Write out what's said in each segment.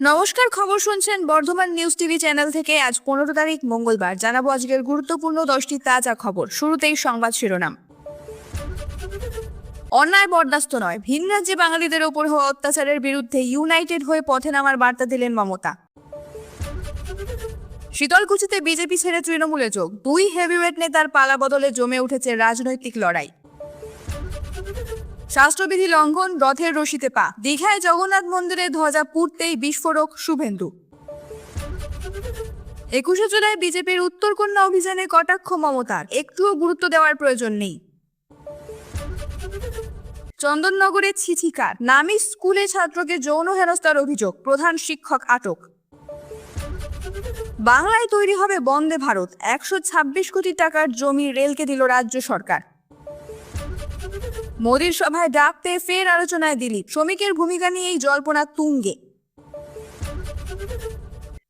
নমস্কার, খবর শুনছেন বর্ধমান নিউজ টিভি চ্যানেল থেকে। আজ পনেরো তারিখ, মঙ্গলবার। জানাব আজকের গুরুত্বপূর্ণ দশটি তাজা খবর। শুরুতেই সংবাদ শিরোনাম। অন্যায় বরদাস্ত নয়। ভিন রাজ্যে বাঙালিদের ওপর হওয়া অত্যাচারের বিরুদ্ধে ইউনাইটেড হয়ে পথে নামার বার্তা দিলেন মমতা। শীতলকুচিতে বিজেপি ছেড়ে তৃণমূলে যোগ। দুই হেভিওয়েট নেতার পালা বদলে জমে উঠেছে রাজনৈতিক লড়াই। স্বাস্থ্যবিধি লঙ্ঘন রথের রশিতে পা। দীঘায় জগন্নাথ মন্দিরে ধ্বজা পুড়তেই বিস্ফোরক শুভেন্দু। একুশে জুলাই বিজেপির উত্তরকন্যা অভিযানে কটাক্ষ মমতার। একটুও গুরুত্ব দেওয়ার প্রয়োজন নেই। চন্দননগরে ছিছিকার। নামি স্কুলে ছাত্রকে যৌন হেনস্থার অভিযোগ। প্রধান শিক্ষক আটক। বাংলায় তৈরি হবে বন্দে ভারত। একশো ছাব্বিশ কোটি টাকার জমি রেলকে দিল রাজ্য সরকার। মোদীর সভায় ডাক পেয়ে ফের আলোচনায় দিলীপ। শ্রমিকের ভূমিকা নিয়ে এই জল্পনা তুঙ্গে।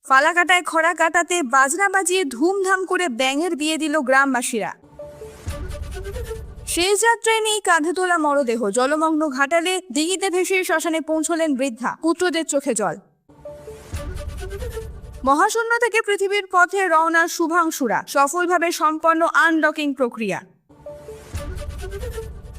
ফালাকাটায় খরা কাটাতে বাজনা বাজিয়ে ধুমধাম করে ব্যাঙের বিয়ে দিল গ্রামবাসীরা। শেষ যাত্রায় নেই কাঁধে তোলা মরদেহ। জলমগ্ন ঘাটালে দিঘিতে ভেসে শ্মশানে পৌঁছলেন বৃদ্ধা। পুত্রদের চোখে জল। মহাশূন্য থেকে পৃথিবীর পথে রওনা শুভাংশুরা। সফলভাবে সম্পন্ন আনলকিং প্রক্রিয়া।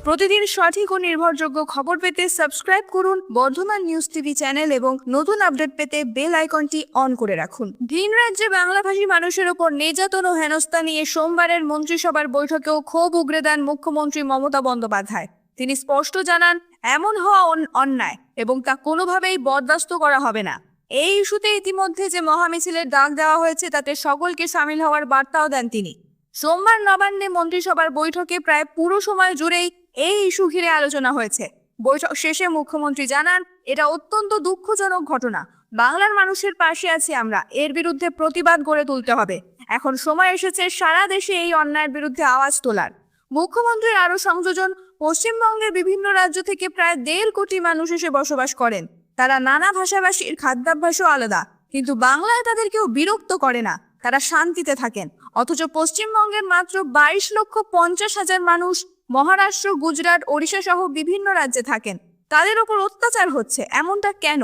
প্রতিদিন সঠিক ও নির্ভরযোগ্য খবর পেতে সাবস্ক্রাইব করুন বর্ধমান নিউজ টিভি চ্যানেল এবং নতুন আপডেট পেতে বেল আইকনটি অন করে রাখুন। ভিন রাজ্যে বাংলাভাষী মানুষের ওপর নির্যাতন ও হেনস্থা নিয়ে সোমবারের মন্ত্রিসভার বৈঠকেও ক্ষোভ উগরে দেন মুখ্যমন্ত্রী মমতা বন্দ্যোপাধ্যায়। তিনি স্পষ্ট জানান, এমন হওয়া অন- অন্যায় এবং তা কোনোভাবেই বরদাস্ত করা হবে না। এই ইস্যুতে ইতিমধ্যে যে মহামিছিলের ডাক দেওয়া হয়েছে, তাতে সকলকে সামিল হওয়ার বার্তাও দেন তিনি। সোমবার নবান্নে মন্ত্রিসভার বৈঠকে প্রায় পুরো সময় জুড়েই এই ইস্যু ঘিরে আলোচনা হয়েছে। বৈঠক শেষে মুখ্যমন্ত্রী জানান, এটা অত্যন্ত দুঃখজনক ঘটনা। বাংলার মানুষের পাশে আছি আমরা, এর বিরুদ্ধে প্রতিবাদ গড়ে তুলতে হবে। এখন সময় এসেছে সারা দেশে এই অন্যায়ের বিরুদ্ধে আওয়াজ তোলার। মুখ্যমন্ত্রীর আরও সংযোজন, পশ্চিমবঙ্গের বিভিন্ন রাজ্য থেকে প্রায় দেড় কোটি মানুষ এসে বসবাস করেন। তারা নানা ভাষাভাষীর খাদ্যাভ্যাসও আলাদা, কিন্তু বাংলায় তাদের কেউ বিরক্ত করে না। তারা শান্তিতে থাকেন, অথচ পশ্চিমবঙ্গের মাত্র বাইশ লক্ষ পঞ্চাশ হাজার মানুষ মহারাষ্ট্র, গুজরাট ওড়িশা সহ বিভিন্ন রাজ্যে থাকেন। তাদের ওপর অত্যাচার হচ্ছে, এমনটা কেন?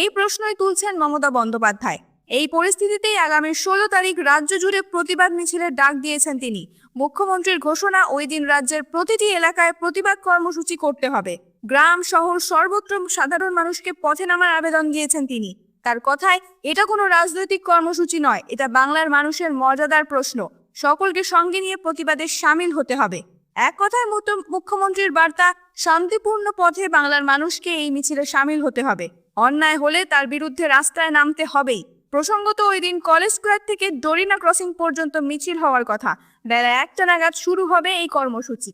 এই প্রশ্নই তুলছেন মমতা বন্দ্যোপাধ্যায়। এই পরিস্থিতিতেই আগামী ষোলো তারিখ রাজ্য জুড়ে প্রতিবাদ মিছিলের ডাক দিয়েছেন তিনি। মুখ্যমন্ত্রীর ঘোষণা, ওই দিন রাজ্যের প্রতিটি এলাকায় প্রতিবাদ কর্মসূচি করতে হবে। গ্রাম, শহর, সর্বত্র সাধারণ মানুষকে পথে নামার আবেদন দিয়েছেন তিনি। তার কথায়, এটা কোনো রাজনৈতিক কর্মসূচি নয়, এটা বাংলার মানুষের মর্যাদার প্রশ্ন। সকলকে সঙ্গে নিয়ে প্রতিবাদে সামিল হতে হবে। এক কথায় মুখ্যমন্ত্রীর বার্তা, শান্তিপূর্ণ পথে বাংলার মানুষকে এই মিছিলে সামিল হতে হবে। অন্যায় হলে তার বিরুদ্ধে রাস্তায় নামতে হবেই। প্রসঙ্গত ওই দিন কলেজ স্কোয়ার থেকে ডরিনা ক্রসিং পর্যন্ত মিছিল হওয়ার কথা। বেলা একটা নাগাদ শুরু হবে এই কর্মসূচি।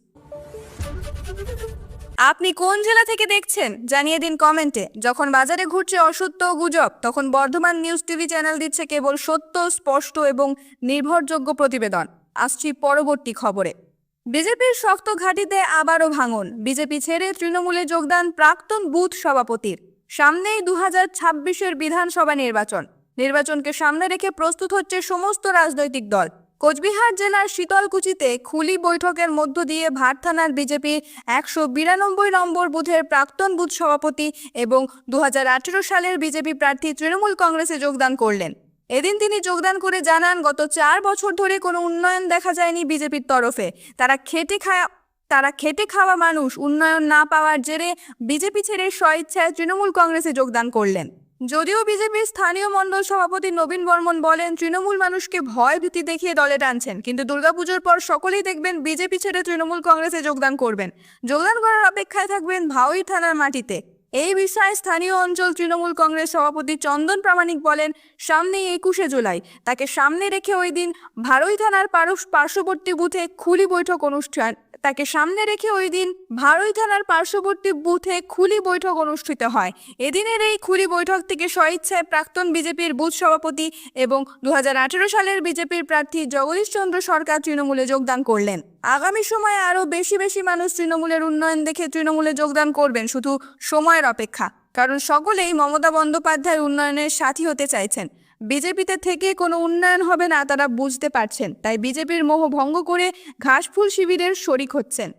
আপনি কোন জেলা থেকে দেখছেন? জানিয়ে দিন কমেন্টে। যখন বাজারে ঘুরছে অসত্য গুজব, তখন বর্ধমান নিউজ টিভি চ্যানেল দিচ্ছে কেবল সত্য, স্পষ্ট এবং নির্ভরযোগ্য প্রতিবেদন। আসছি পরবর্তী খবরে। বিজেপির শক্ত ঘাঁটিতে আবারও ভাঙন। বিজেপি ছেড়ে তৃণমূলে যোগদান প্রাক্তন বুথ সভাপতির। সামনেই দু হাজার ছাব্বিশের বিধানসভা নির্বাচন। নির্বাচনকে সামনে রেখে প্রস্তুত হচ্ছে সমস্ত রাজনৈতিক দল। কোচবিহার জেলার শীতলকুচিতে খুলি বৈঠকের মধ্য দিয়ে ভাট থানার বিজেপির একশো বিরানব্বই নম্বর বুথের প্রাক্তন বুথ সভাপতি এবং দু হাজার আঠেরো সালের বিজেপি প্রার্থী তৃণমূল কংগ্রেসে যোগদান করলেন। এদিন তিনি যোগদান করে জানান, গত চার বছর ধরে কোনো উন্নয়ন দেখা যায়নি বিজেপির তরফে। তারা খেটে খায়, তারা খেটে খাওয়া মানুষ, উন্নয়ন না পাওয়ার জেরে বিজেপি ছেড়ে স্বইচ্ছায় তৃণমূল কংগ্রেসে যোগদান করলেন। যদিও বিজেপির স্থানীয় মণ্ডল সভাপতি নবীন বর্মন বলেন, তৃণমূল মানুষকে ভয় ভীতি দেখিয়ে দলে টানছেন, কিন্তু দুর্গাপুজোর পর সকলেই দেখবেন বিজেপি ছেড়ে তৃণমূল কংগ্রেসে যোগদান করবেন। যোগদান করার অপেক্ষায় থাকবেন ভাওই থানার মাটিতে। এই বিষয়ে স্থানীয় অঞ্চল তৃণমূল কংগ্রেস সভাপতি চন্দন প্রামাণিক বলেন, সামনে একুশে জুলাই। তাকে সামনে রেখে ওই দিন ভারই থানার পার্শ্ববর্তী বুথে খুলি বৈঠক অনুষ্ঠান তাকে সামনে রেখে ওই দিন ভারই থানার পার্শ্ববর্তী বুথে খুলি বৈঠক অনুষ্ঠিত হয়। এদিনের এই খুলি বৈঠক থেকে স্বইচ্ছায় প্রাক্তন বিজেপির বুথ সভাপতি এবং দু হাজার আঠেরো সালের বিজেপির প্রার্থী জগদীশ চন্দ্র সরকার তৃণমূলে যোগদান করলেন। আগামী সময়ে আরও বেশি বেশি মানুষ তৃণমূলের উন্নয়ন দেখে তৃণমূলে যোগদান করবেন শুধু সময়ের অপেক্ষা, কারণ সকলেই মমতা বন্দ্যোপাধ্যায়ের উন্নয়নের সাথী হতে চাইছেন। বিজেপিতে থেকে কোনো উন্নয়ন হবে না তারা বুঝতে পারছেন। তাই বিজেপির মোহ ভঙ্গ করে ঘাসফুল শিবিরের শরিক হচ্ছেন।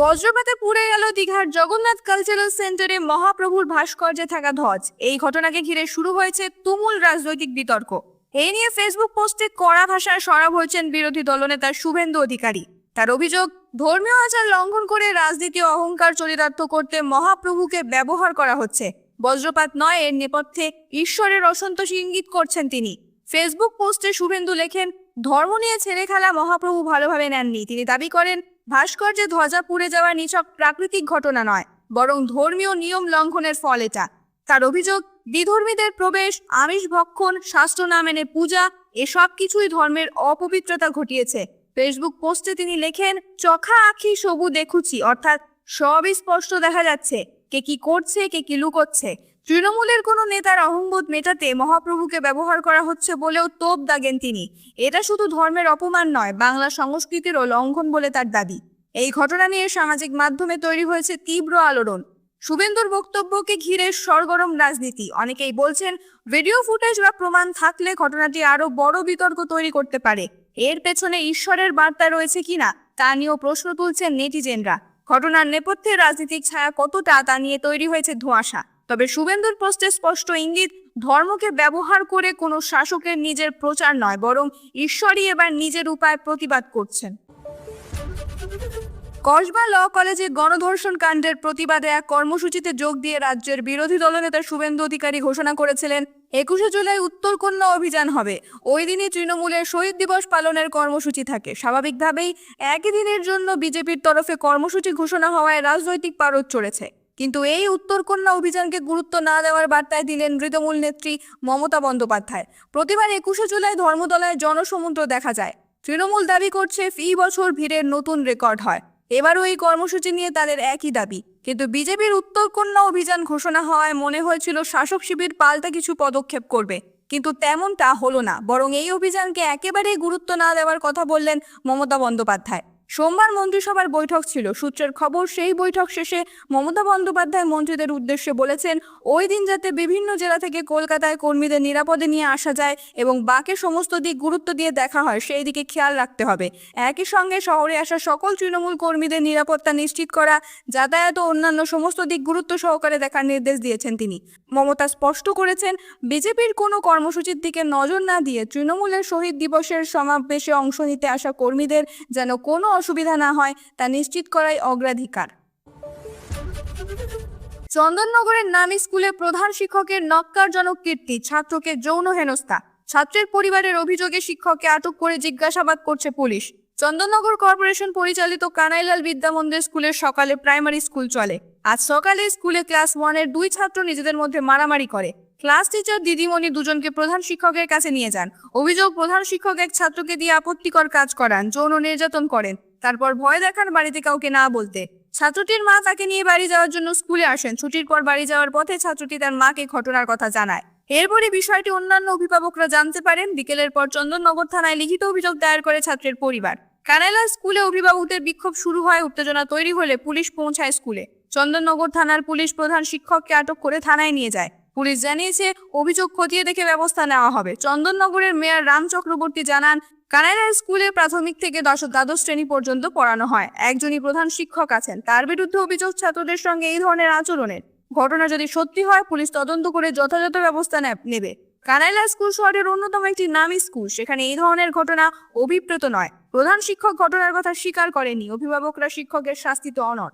বজ্রপাতে পুড়ে গেল দীঘার জগন্নাথ কালচারাল সেন্টারে মহাপ্রভুর ভাস্কর্যে থাকা ধ্বজ। এই ঘটনাকে ঘিরে শুরু হয়েছে তুমুল রাজনৈতিক বিতর্ক। এই নিয়ে ফেসবুক পোস্টে কড়া ভাষায় সরব হয়েছেন বিরোধী দলনেতা শুভেন্দু অধিকারী। তার অভিযোগ, ধর্মীয় আচার লঙ্ঘন করে রাজনীতি অহংকার চরিতার্থ করতে মহাপ্রভুকে ব্যবহার করা হচ্ছে। বজ্রপাত নয় এর নেপথ্যে ঈশ্বরের অসন্তোষ ইঙ্গিত করছেন তিনি। ফেসবুক পোস্টে শুভেন্দু লেখেন, ধর্ম নিয়ে ছেলে খেলা মহাপ্রভু ভালোভাবে নেননি। তিনি দাবি করেন, ভাস্কর্যে ধ্বজা পুড়ে যাওয়া নিছক প্রাকৃতিক ঘটনা নয়, বরং ধর্মীয় নিয়ম লঙ্ঘনের ফল এটা। তার অভিযোগ, বিধর্মীদের প্রবেশ, আমিষ ভক্ষণ, শাস্ত্র না মেনে পূজা, এসব কিছুই ধর্মের অপবিত্রতা ঘটিয়েছে। ফেসবুক পোস্টে তিনি লেখেন, চখা আখি সবু দেখুছি অর্থাৎ সবই স্পষ্ট দেখা যাচ্ছে। কে কি করছে, কে কি লুকোচ্ছে। তৃণমূলের কোনো নেতার অহংবোধ মেটাতে মহাপ্রভুকে ব্যবহার করা হচ্ছে বলেও তোপ দাগেন তিনি। এটা শুধু ধর্মের অপমান নয়, বাংলা সংস্কৃতিরও লঙ্ঘন বলে তার দাবি। এই ঘটনা নিয়ে সামাজিক মাধ্যমে তৈরি হয়েছে তীব্র আলোড়ন। শুভেন্দুর বক্তব্যকে ঘিরে সরগরম রাজনীতি। অনেকেই বলছেন, ভিডিও ফুটেজ বা প্রমাণ থাকলে ঘটনাটি আরও বড় বিতর্ক তৈরি করতে পারে। এর পেছনে ঈশ্বরের বার্তা রয়েছে কিনা, তা নিয়েও প্রশ্ন তুলছেন নেটিজেনরা। ঘটনার নেপথ্যে রাজনৈতিক ছায়া কতটা তা নিয়ে তৈরি হয়েছে ধোঁয়াশা। তবে শুভেন্দুর পোস্টে স্পষ্ট ইঙ্গিত, ধর্মকে ব্যবহার করে কোনো শাসকের নিজের প্রচার নয়, বরং ঈশ্বরই এবার নিজের উপায় প্রতিবাদ করছেন। কসবা ল কলেজে গণধর্ষণ কাণ্ডের প্রতিবাদে এক কর্মসূচিতে যোগ দিয়ে রাজ্যের বিরোধী দলনেতা শুভেন্দু অধিকারী ঘোষণা করেছিলেন একুশে জুলাই উত্তরকন্যা অভিযান হবে। ওই দিনই তৃণমূলের শহীদ দিবস পালনের কর্মসূচি থাকে। স্বাভাবিকভাবেই একই দিনের জন্য বিজেপির তরফে কর্মসূচি ঘোষণা হওয়ায় রাজনৈতিক পারদ চড়েছে। কিন্তু এই উত্তরকন্যা অভিযানকে গুরুত্ব না দেওয়ার বার্তায় দিলেন মৃতমূল নেত্রী মমতা বন্দ্যোপাধ্যায়। প্রতিবার একুশে জুলাই ধর্মতলায় জনসমুদ্র দেখা যায়। তৃণমূল দাবি করছে, ফি বছর ভিড়ের নতুন রেকর্ড হয়। এবারও এই কর্মসূচি নিয়ে তাদের একই দাবি। কিন্তু বিজেপির উত্তরকন্যা অভিযান ঘোষণা হওয়ায় মনে হয়েছিল শাসক শিবির পাল্টা কিছু পদক্ষেপ করবে। কিন্তু তেমনটা হলো না, বরং এই অভিযানকে একেবারেই গুরুত্ব না দেওয়ার কথা বললেন মমতা বন্দ্যোপাধ্যায়। সোমবার মন্ত্রিসভার বৈঠক ছিল। সূত্রের খবর, সেই বৈঠক শেষে মমতা বন্দ্যোপাধ্যায় মন্ত্রীদের উদ্দেশ্যে বলেছেন, ওই দিন যাতে বিভিন্ন জেলা থেকে কলকাতায় কর্মীদের নিরাপদে নিয়ে আসা যায় এবং বাকি সমস্ত দিক গুরুত্ব দিয়ে দেখা হয়, সেই দিকে খেয়াল রাখতে হবে। একই সঙ্গে শহরে আসা সকল তৃণমূল কর্মীদের নিরাপত্তা নিশ্চিত করা, যাতায়াত ও অন্যান্য সমস্ত দিক গুরুত্ব সহকারে দেখার নির্দেশ দিয়েছেন তিনি। মমতা স্পষ্ট করেছেন, বিজেপির কোনো কর্মসূচির দিকে নজর না দিয়ে তৃণমূলের শহীদ দিবসের সমাবেশে অংশ নিতে আসা কর্মীদের যেন কোনো অসুবিধা না হয় তা নিশ্চিত করাই অগ্রাধিকার। চন্দননগরের নামী স্কুলে প্রধান শিক্ষকের নক্কারজনক কীর্তি, ছাত্রকে যৌন হেনস্থা। ছাত্রের পরিবারের অভিযোগে শিক্ষককে আটক করে জিজ্ঞাসাবাদ করছে পুলিশ। চন্দননগর কর্পোরেশন পরিচালিত কানাইলাল বিদ্যা মন্দির স্কুলের সকালে প্রাইমারি স্কুল চলে। আজ সকালে স্কুলে ক্লাস ওয়ানের দুই ছাত্র নিজেদের মধ্যে মারামারি করে। ক্লাস টিচার দিদিমণি দুজনকে প্রধান শিক্ষকের কাছে নিয়ে যান। অভিযোগ, প্রধান শিক্ষক এক ছাত্রকে দিয়ে আপত্তিকর কাজ করান, যৌন নির্যাতন করেন। তারপর ভয় দেখান বাড়িতে কাউকে না বলতে। ছাত্রটির মা তাকে নিয়ে বাড়ি যাওয়ার জন্য স্কুলে আসেন। ছুটির পর বাড়ি যাওয়ার পথে ছাত্রটি তার মাকে ঘটনার কথা জানায়। এরপরই বিষয়টি অন্যান্য অভিভাবকরা জানতে পারেন। বিকেলের পর চন্দননগর থানায় লিখিত অভিযোগ দায়ের করে ছাত্রের পরিবার। কানাইলা স্কুলে অভিভাবকদের বিক্ষোভ শুরু হয়, উত্তেজনা তৈরি হলে পুলিশ পৌঁছায় স্কুলে। চন্দননগর থানার পুলিশ প্রধান শিক্ষককে আটক করে থানায় নিয়ে যায়। পুলিশ জানিয়েছে, অভিযোগ খতিয়ে দেখে ব্যবস্থা নেওয়া হবে। চন্দননগরের মেয়র রাম চক্রবর্তী জানান কানাইলা স্কুলে প্রাথমিক থেকে দশ দ্বাদশ শ্রেণি পর্যন্ত পড়ানো হয়। একজনই প্রধান শিক্ষক আছেন। তার বিরুদ্ধে অভিযোগ ছাত্রদের সঙ্গে এই ধরনের আচরণের। ঘটনা যদি সত্যি হয়, পুলিশ তদন্ত করে যথাযথ ব্যবস্থা নেবে। কানাইলা স্কুল শহরের অন্যতম একটি নামী স্কুল। সেখানে এই ধরনের ঘটনা অভিপ্রেত নয়। প্রধান শিক্ষক ঘটনার কথা স্বীকার করেনি অভিভাবকরা শিক্ষকের শাস্তিতে অনড়।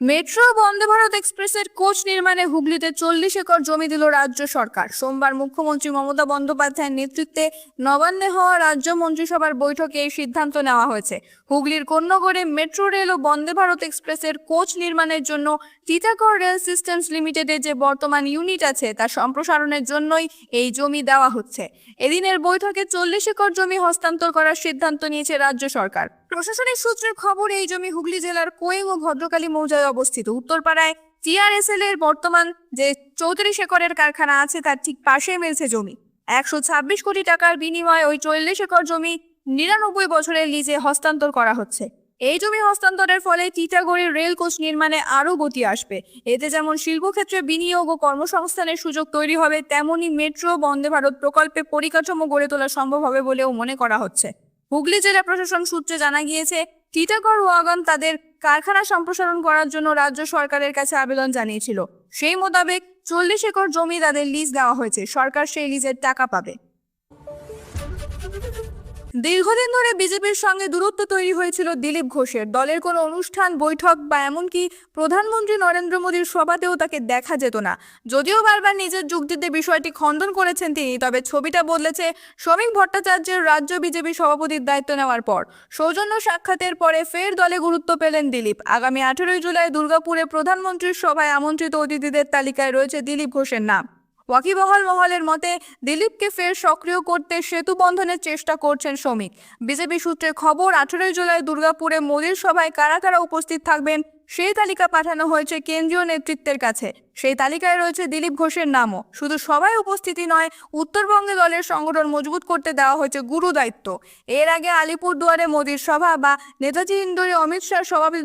মেট্রো বন্দে ভারত এক্সপ্রেসের কোচ নির্মাণে হুগলিতে চল্লিশ একর জমি দিল রাজ্য সরকার। সোমবার মুখ্যমন্ত্রী মমতা বন্দ্যোপাধ্যায়ের নেতৃত্বে নবান্নে হওয়া রাজ্য মন্ত্রিসভার বৈঠকে এই সিদ্ধান্ত নেওয়া হয়েছে। হুগলির কন্যগড়ে মেট্রো রেল ও বন্দে ভারত এক্সপ্রেসের কোচ নির্মাণের জন্য টিটাগড় রেল সিস্টেমস লিমিটেডের যে বর্তমান ইউনিট আছে, তা সম্প্রসারণের জন্যই এই জমি দেওয়া হচ্ছে। এদিনের বৈঠকে চল্লিশ একর জমি হস্তান্তর করার সিদ্ধান্ত নিয়েছে রাজ্য সরকার। প্রশাসনিক সূত্রের খবর, এই জমি হুগলি জেলার কোয়েং ও ভদ্রকালী মৌজায় অবস্থিত। উত্তরপাড়ায় টিআরএসএল এর বর্তমান যে চৌত্রিশ একরের কারখানা আছে, তার ঠিক পাশেই মিলছে জমি। একশো ছাব্বিশ কোটি টাকার বিনিময়ে ওই চল্লিশ একর জমি নিরানব্বই বছরের লিজে হস্তান্তর করা হচ্ছে। এই জমি হস্তান্তরের ফলে টিটাগড়ের রেল কোচ নির্মাণে আরও গতি আসবে। এতে যেমন শিল্পক্ষেত্রে বিনিয়োগ ও কর্মসংস্থানের সুযোগ তৈরি হবে তেমনই মেট্রো বন্দে ভারত প্রকল্পে পরিকাঠামো গড়ে তোলা সম্ভব হবে বলেও মনে করা হচ্ছে। হুগলি জেলা প্রশাসন সূত্রে জানা গিয়েছে, টিটাগড় ওয়াগন তাদের কারখানা সম্প্রসারণ করার জন্য রাজ্য সরকারের কাছে আবেদন জানিয়েছিল। সেই মোতাবেক চল্লিশ একর জমি তাদের লিজ দেওয়া হয়েছে। সরকার সেই লিজের টাকা পাবে। দীর্ঘদিন ধরে বিজেপির সঙ্গে দূরত্ব তৈরি হয়েছিল দিলীপ ঘোষের। দলের কোনো অনুষ্ঠান, বৈঠক বা এমনকি প্রধানমন্ত্রী নরেন্দ্র মোদীর সভাতেও তাকে দেখা যেত না। যদিও বারবার নিজের যুক্তিতে বিষয়টি খণ্ডন করেছেন তিনি, তবে ছবিটা বদলেছে শ্রমিক ভট্টাচার্যের রাজ্য বিজেপি সভাপতির দায়িত্ব নেওয়ার পর। সৌজন্য সাক্ষাতের পরে ফের দলে গুরুত্ব পেলেন দিলীপ। আগামী আঠেরোই জুলাই দুর্গাপুরে প্রধানমন্ত্রীর সভায় আমন্ত্রিত অতিথিদের তালিকায় রয়েছে দিলীপ ঘোষের নাম। ওয়াকিবহল মহলের মতে, দিলীপকে ফের সক্রিয় করতে সেতু বন্ধনের চেষ্টা করছেন শ্রমিক। বিজেপি সূত্রে খবর, আঠেরোই জুলাই দুর্গাপুরে মোদীর সভায় কারা কারা উপস্থিত থাকবেন, সেই তালিকা পাঠানো হয়েছে কেন্দ্রীয় নেতৃত্বের কাছে। সেই তালিকায় রয়েছে দিলীপ ঘোষের নামও। শুধু সবাই উপস্থিতি নয়, উত্তরবঙ্গে দলের সংগঠন মজবুত করতে দেওয়া হয়েছে গুরু দায়িত্ব এর আগে আলিপুরদুয়ারে মোদীর সভা বা নেতাজি ইন্দোরে অমিত শাহ সভাপতি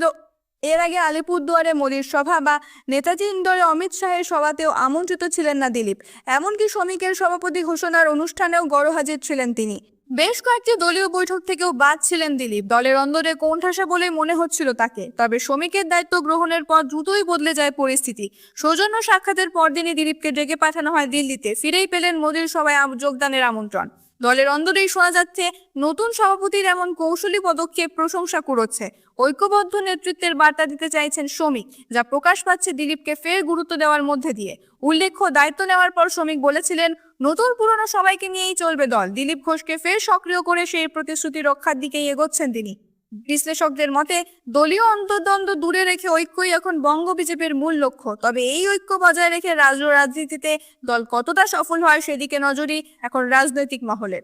এর আগে আলিপুরদুয়ারে মোদীর সভা বা নেতাজি ইন্দোরে অমিত শাহের সভাতেও আমন্ত্রিত ছিলেন না দিলীপ। এমনকি শ্রমিকের সভাপতি ঘোষণার অনুষ্ঠানেও গড়হাজির ছিলেন তিনি। বেশ কয়েকটি দলীয় বৈঠক থেকেও বাদ ছিলেন দিলীপ। দলের অন্দরে কোণঠাসা বলে মনে হচ্ছিল তাকে। তবে শ্রমিকের দায়িত্ব গ্রহণের পর দ্রুতই বদলে যায় পরিস্থিতি। সৌজন্য সাক্ষাতের পরদিনই দিলীপকে ডেকে পাঠানো হয় দিল্লিতে। ফিরেই পেলেন মোদীর সভায় যোগদানের আমন্ত্রণ। দলের অন্দরেই শোনা যাচ্ছে, নতুন সভাপতির এমন কৌশলী পদক্ষেপ প্রশংসা কুড়োচ্ছে। ঐক্যবদ্ধ নেতৃত্বের বার্তা দিতে চাইছেন শ্রমিক, যা প্রকাশ পাচ্ছে দিলীপকে ফের গুরুত্ব দেওয়ার মধ্যে দিয়ে। উল্লেখ্য, দায়িত্ব নেওয়ার পর শ্রমিক বলেছিলেন, নতুন পুরনো সবাইকে নিয়েই চলবে দল। দিলীপ ঘোষকে ফের সক্রিয় করে সেই প্রতিশ্রুতি রক্ষার দিকেই এগোচ্ছেন তিনি। বিশ্লেষকদের মতে, দলীয় অন্তর্দ্বন্দ্ব দূরে রেখে ঐক্যই এখন বঙ্গ বিজেপির মূল লক্ষ্য। তবে এই ঐক্য বজায় রেখে রাজ্য রাজনীতিতে দল কতটা সফল হয় সেদিকে নজরই এখন রাজনৈতিক মহলের।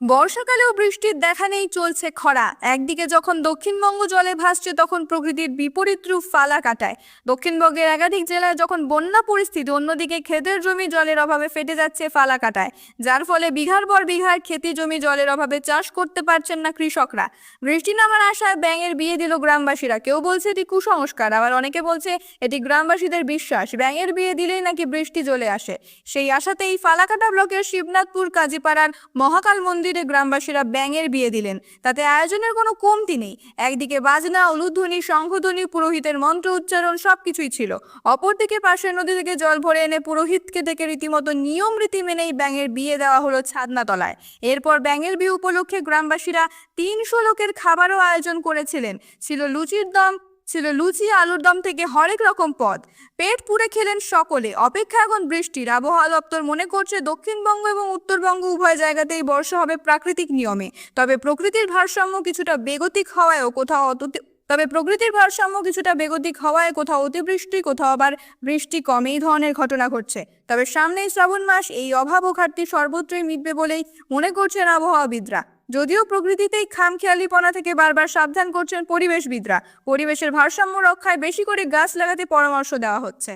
বর্ষাকালেও বৃষ্টির দেখা নেই চলছে খরা। একদিকে যখন দক্ষিণবঙ্গ জলে ভাসছে, তখন প্রকৃতির বিপরীত রূপ ফালা কাটায়। দক্ষিণবঙ্গের একাধিক জেলায় যখন বন্যা পরিস্থিতি, অন্যদিকে ক্ষেতের জমি জলের অভাবে ফেটে যাচ্ছে, ফালা কাটায়। যার ফলে বিঘার পর বিঘার খেতি জমি জলের অভাবে চাষ করতে পারছেন না কৃষকরা। বৃষ্টি নামার আশায় ব্যাঙের বিয়ে দিল গ্রামবাসীরা। কেউ বলছে এটি কুসংস্কার, আবার অনেকে বলছে এটি গ্রামবাসীদের বিশ্বাস। ব্যাঙের বিয়ে দিলেই নাকি বৃষ্টি চলে আসে। সেই আশাতেই ফালাকাটা ব্লকের শিবনাথপুর, কাজীপাড়ার মহাকাল মন্দিরে গ্রামবাসীরা ব্যাঙের বিয়ে দিলেন। তাতে আয়োজনের কোনো কমতি নেই। একদিকে বাজনা, উলুধ্বনি, শঙ্খধ্বনি, পুরোহিতের মন্ত্র উচ্চারণ সবকিছুই ছিল। অপরদিকে পাশের নদী থেকে জল ভরে এনে পুরোহিতকে ডেকে রীতিমতো নিয়ম রীতি মেনেই ব্যাঙের বিয়ে দেওয়া হলো ছাদনা তলায় এরপর ব্যাঙের বিয়ে উপলক্ষে গ্রামবাসীরা তিনশো লোকের খাবারও আয়োজন করেছিলেন। ছিল লুচির দম ছিল লুচি, আলুর দম থেকে হরেক রকম পদ। পেট পুড়ে খেলেন সকলে। অপেক্ষা এখন বৃষ্টির আবহাওয়া দপ্তর মনে করছে দক্ষিণবঙ্গ এবং উত্তরবঙ্গ উভয় জায়গাতেই বর্ষা হবে প্রাকৃতিক নিয়মে। তবে প্রকৃতির ভারসাম্য কিছুটা বেগতিক হওয়ায়ও কোথাও অত- তবে প্রকৃতির ভারসাম্য কিছুটা বেগতিক হওয়ায় কোথাও অতিবৃষ্টি, কোথাও আবার বৃষ্টি কম এই ধরনের ঘটনা ঘটছে। তবে সামনেই শ্রাবণ মাস, এই অভাব ও ঘাটতি সর্বত্রই মিটবে বলেই মনে করছেন আবহাওয়াবিদরা। যদিও প্রকৃতিতেই খামখেয়ালিপনা থেকে বারবার সাবধান করছেন পরিবেশবিদরা। পরিবেশের ভারসাম্য রক্ষায় বেশি করে গাছ লাগাতে পরামর্শ দেওয়া হচ্ছে।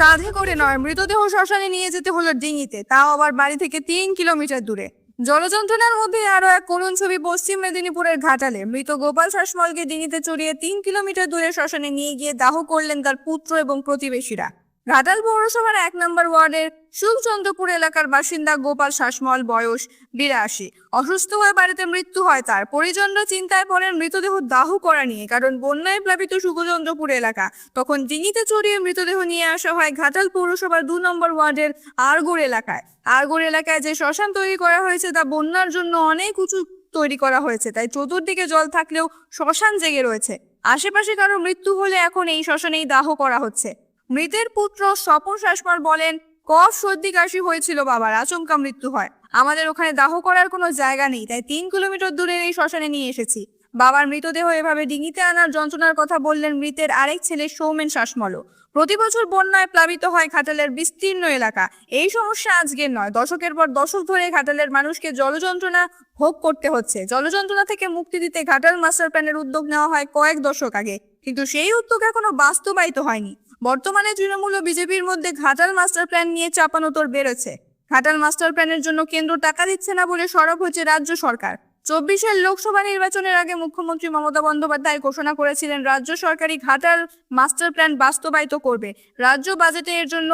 কাঁধে করে নয়, মৃতদেহ শ্মশানে নিয়ে যেতে হলো ডিঙিতে। তাও আবার বাড়ি থেকে তিন কিলোমিটার দূরে। জলযন্ত্রণার মধ্যে আরও এক করুণ ছবি পশ্চিম মেদিনীপুরের ঘাটালে। মৃত গোপাল শাসমলকে ডিঙিতে চড়িয়ে তিন কিলোমিটার দূরে শ্মশানে নিয়ে গিয়ে দাহ করলেন তার পুত্র এবং প্রতিবেশীরা। ঘাটাল পৌরসভার এক নম্বর ওয়ার্ডের সুখচন্দ্রপুর এলাকার বাসিন্দা গোপাল শাসমল বয়স বিরাশি। অসুস্থ হয়ে বাড়িতে মৃত্যু হয় তার। পরিজনরা চিন্তায় পড়েন, মৃতদেহ দাহ করা নিয়ে, কারণ বন্যায় প্লাবিত সুখচন্দ্রপুর এলাকা। তখন ডিঙিতে চড়িয়ে মৃতদেহ নিয়ে আসা হয় ঘাটাল পৌরসভার দু নম্বর ওয়ার্ডের আরগোড় এলাকায়। আরগোড় এলাকায় যে শ্মশান তৈরি করা হয়েছে, তা বন্যার জন্য অনেক উঁচু তৈরি করা হয়েছে, তাই চতুর্দিকে জল থাকলেও শ্মশান জেগে রয়েছে। আশেপাশে কারও মৃত্যু হলে এখন এই শ্মশানেই দাহ করা হচ্ছে। মৃতের পুত্র স্বপন শাসমল বলেন, কফ সর্দি কাশি হয়েছিল বাবার, আচমকা মৃত্যু হয়। আমাদের ওখানে দাহ করার কোনো জায়গা নেই, তাই তিন কিলোমিটার দূরের এই শ্মশানে নিয়ে এসেছি। বাবার মৃতদেহ এভাবে ডিঙিতে আনার যন্ত্রণার কথা বললেন মৃতের আরেক ছেলে সৌমেন শাসমলও। প্রতি বছর বন্যায় প্লাবিত হয় ঘাটালের বিস্তীর্ণ এলাকা। এই সমস্যা আজকের নয়, দশকের পর দশক ধরে ঘাটালের মানুষকে জলযন্ত্রণা ভোগ করতে হচ্ছে। জলযন্ত্রণা থেকে মুক্তি দিতে ঘাটাল মাস্টার প্ল্যানের উদ্যোগ নেওয়া হয় কয়েক দশক আগে। কিন্তু সেই উদ্যোগ এখনও বাস্তবায়িত হয়নি। বর্তমানে তৃণমূল ও বিজেপির মধ্যে ঘাটাল মাস্টার প্ল্যান নিয়ে চাপানোতর বেড়েছে। ঘাটাল মাস্টার প্ল্যানের জন্য কেন্দ্র টাকা দিচ্ছে না বলে সরব হচ্ছে রাজ্য সরকার। চব্বিশের লোকসভা নির্বাচনের আগে মুখ্যমন্ত্রী মমতা বন্দ্যোপাধ্যায় ঘোষণা করেছিলেন, রাজ্য সরকারি ঘাটাল মাস্টার প্ল্যান বাস্তবায়িত করবে। রাজ্য বাজেটে এর জন্য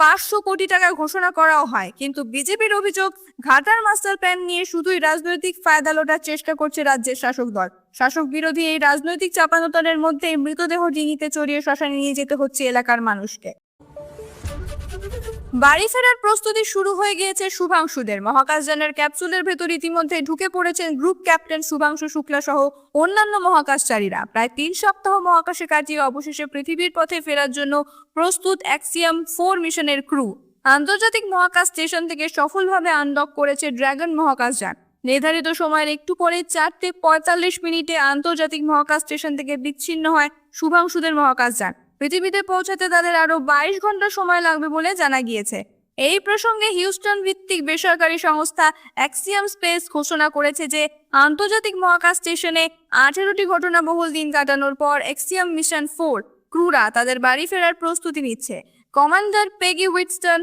পাঁচশো কোটি টাকা ঘোষণা করাও হয়। কিন্তু বিজেপির অভিযোগ, ঘাটার মাস্টার প্ল্যান নিয়ে শুধুই রাজনৈতিক ফায়দা লোটার চেষ্টা করছে রাজ্যের শাসক দল। শাসক বিরোধী এই রাজনৈতিক চাপানোতনের মধ্যে মৃতদেহ ডিঙিতে চড়িয়ে শ্মশানে নিয়ে যেতে হচ্ছে এলাকার মানুষকে। বাড়ি ফেরার প্রস্তুতি শুরু হয়ে গিয়েছে শুভাংশুদের। মহাকাশযানের ক্যাপসুলের ভেতর ইতিমধ্যে ঢুকে পড়েছেন গ্রুপ ক্যাপ্টেন শুভাংশু শুক্লা সহ অন্যান্য মহাকাশচারীরা। প্রায় তিন সপ্তাহ মহাকাশে কাটিয়ে অবশেষে পৃথিবীর পথে ফেরার জন্য প্রস্তুত অ্যাক্সিয়াম ফোর মিশনের ক্রু। আন্তর্জাতিক মহাকাশ স্টেশন থেকে সফলভাবে আনডক করেছে ড্রাগন মহাকাশযান। নির্ধারিত সময়ের একটু পরে চারটে পঁয়তাল্লিশ মিনিটে আন্তর্জাতিক মহাকাশ স্টেশন থেকে বিচ্ছিন্ন হয় শুভাংশুদের মহাকাশযান। পৃথিবীতে পৌঁছাতে তাদের আরও বাইশ ঘণ্টা সময় লাগবে বলে জানা গিয়েছে। এই প্রসঙ্গে হিউস্টন ভিত্তিক বেসরকারি সংস্থা অ্যাক্সিয়াম স্পেস ঘোষণা করেছে যে, আন্তর্জাতিক মহাকাশ স্টেশনে আঠেরোটি ঘটনাবহুল দিন কাটানোর পর অ্যাক্সিয়াম মিশন ফোর, ক্রুরা তাদের বাড়ি ফেরার প্রস্তুতি নিচ্ছে। Commander Peggy Whitson,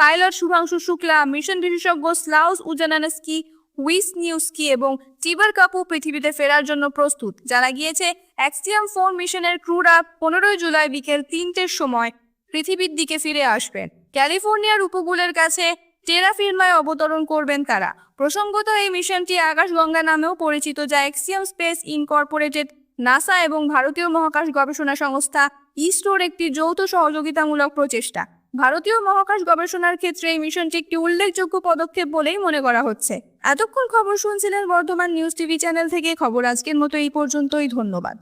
pilot Shubhanshu Shukla, mission বিশেষজ্ঞ স্লাউস উজানানস্কি উইস নিউস্কি এবং টিবার কাপু পৃথিবীতে ফেরার জন্য প্রস্তুত। জানা গিয়েছে অ্যাক্সিয়াম ফোর মিশনের ক্রুরা পনেরোই জুলাই বিকেল তিনটের সময় পৃথিবীর দিকে ফিরে আসবেন। ক্যালিফোর্নিয়ার উপকূলের কাছে টেরা ফিল্মায় অবতরণ করবেন তারা। প্রসঙ্গত, এই মিশনটি আকাশগঙ্গা নামেও পরিচিত, যা এক্সিয়াম স্পেস ইনকর্পোরেটেড নাসা এবং ভারতীয় মহাকাশ গবেষণা সংস্থা ইসরোর একটি যৌথ সহযোগিতামূলক প্রচেষ্টা। ভারতীয় মহাকাশ গবেষণার ক্ষেত্রে এই মিশনটি একটি উল্লেখযোগ্য পদক্ষেপ বলেই মনে করা হচ্ছে। এতক্ষণ খবর শুনছিলেন বর্ধমান নিউজ টিভি চ্যানেল থেকে। খবর আজকের মতো এই পর্যন্তই। ধন্যবাদ।